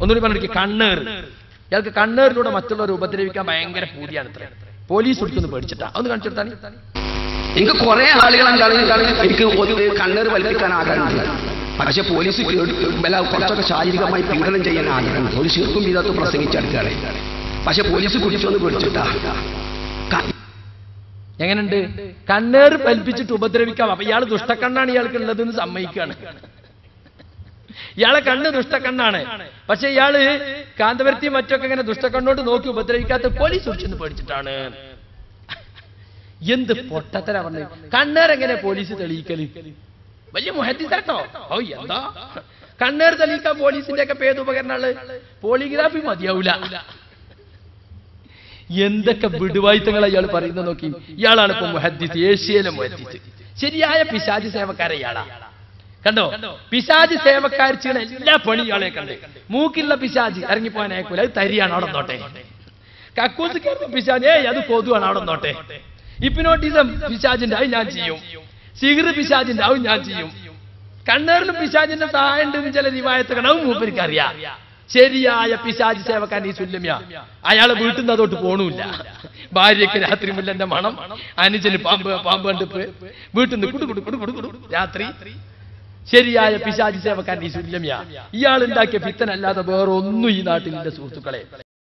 ഒന്നുകൂടി പറഞ്ഞു കണ്ണേർ ഇയാൾക്ക് കണ്ണേറിലൂടെ മറ്റുള്ളവരെ ഉപദ്രവിക്കാൻ ഭയങ്കര പൂതിയാണ് ഇത്ര പോലീസ് പിടിക്കുന്നു പേടിച്ചിട്ടാ. ഒന്ന് കാണിച്ചെടുത്താണ് എനിക്ക് കുറെ ആളുകൾ എനിക്ക് ഒരു കണ്ണേർ വലിപ്പിക്കാൻ ആഗ്രഹമില്ല പക്ഷെ പോലീസ് കുറച്ചൊക്കെ ശാരീരികമായി പീഡനം ചെയ്യാൻ ആഗ്രഹം ഒരു ശീർക്കും വിധത്ത് പ്രസംഗിച്ചെടുക്കുകയാണ് പക്ഷെ പോലീസ് കുടിച്ചൊന്ന് പേടിച്ചിട്ടാ. എങ്ങനെയുണ്ട്? കണ്ണേർ പൽപ്പിച്ചിട്ട് ഉപദ്രവിക്കാം. അപ്പൊ ഇയാൾ ദുഷ്ടക്കണ്ണാണ് ഇയാൾക്ക് ഉള്ളതെന്ന് സമ്മതിക്കുകയാണ്. ഇയാളെ കണ്ണ് ദുഷ്ടക്കണ്ണാണ്. പക്ഷെ ഇയാൾ കാന്തപുരത്തി മറ്റൊക്കെ ഇങ്ങനെ ദുഷ്ടക്കണ്ണോട്ട് നോക്കി ഉപദ്രവിക്കാത്ത പോലീസ് പിടിച്ചെന്ന് പേടിച്ചിട്ടാണ്. എന്ത് പൊട്ടത്തര പറഞ്ഞു. കണ്ണേരെങ്ങനെ പോലീസ് തെളിയിക്കൽ? വലിയ മുഹദ്ദിസാട്ടോ. ഓ എന്താ? കണ്ണേർ തെളിയിക്കാൻ പോലീസിന്റെ ഒക്കെ പേത് ഉപകരണങ്ങൾ പോളിഗ്രാഫി മതിയാവൂല. എന്തൊക്കെ വിടുവായിത്തങ്ങൾ ഇയാൾ പറയുന്നത് നോക്കി. ഇയാളാണ് ഇപ്പൊ മുഹദ്ദിസ് ഏഷ്യയിലെ മുഹദ്ദിസ്. ശരിയായ പിശാചി സേവക്കാരെ ഇയാളാ. കണ്ടോ? പിശാജ് സേവക്കാർ ചെയ്യണ എല്ലാ പണി ഇയാളെ മൂക്കില്ല മൂക്കിലുള്ള പിശാജ് ഇറങ്ങിപ്പോകാൻ അയക്കൂല. അത് തരിയാണ് അവിടെ നോട്ടെ കക്കൂസ് കയറുന്ന പിശാജ്. ഏയ് അത് കൊതുവാണ് അവിടെ നോട്ടെ ഇപ്പിനോട്ടിസം പിശാജിന്റെ അത് ഞാൻ ചെയ്യും. സിഗർ പിശാജിന്റെ അത് ഞാൻ ചെയ്യും. കണ്ണേറിലും പിശാജിന്റെ സഹായം ചില റിവായത്തുകൾ. അത് മൂപ്പർക്ക് അറിയാം ശരിയായ പിശാജ് സേവക്കാൻ ഈ സുല്ലമ്യ. അയാളെ വീട്ടിൽ നിന്ന് അതോട്ട് പോണൂല്ല. ഭാര്യയ്ക്ക് രാത്രി മുല്ലന്റെ മണം അനുജന് പാമ്പ് പാമ്പ് കണ്ടിപ്പ് വീട്ടിൽ നിന്ന് കുടു കുടു കുടു കുടു കുടു. രാത്രി ശരിയായ പിശാചി സേവക്കാൻ ഈ സുല്ലമ്യ ഇയാൾ ഉണ്ടാക്കിയ ഫിത്തനല്ലാതെ വേറെ ഒന്നും ഈ നാട്ടിലിന്റെ സുഹൃത്തുക്കളെ.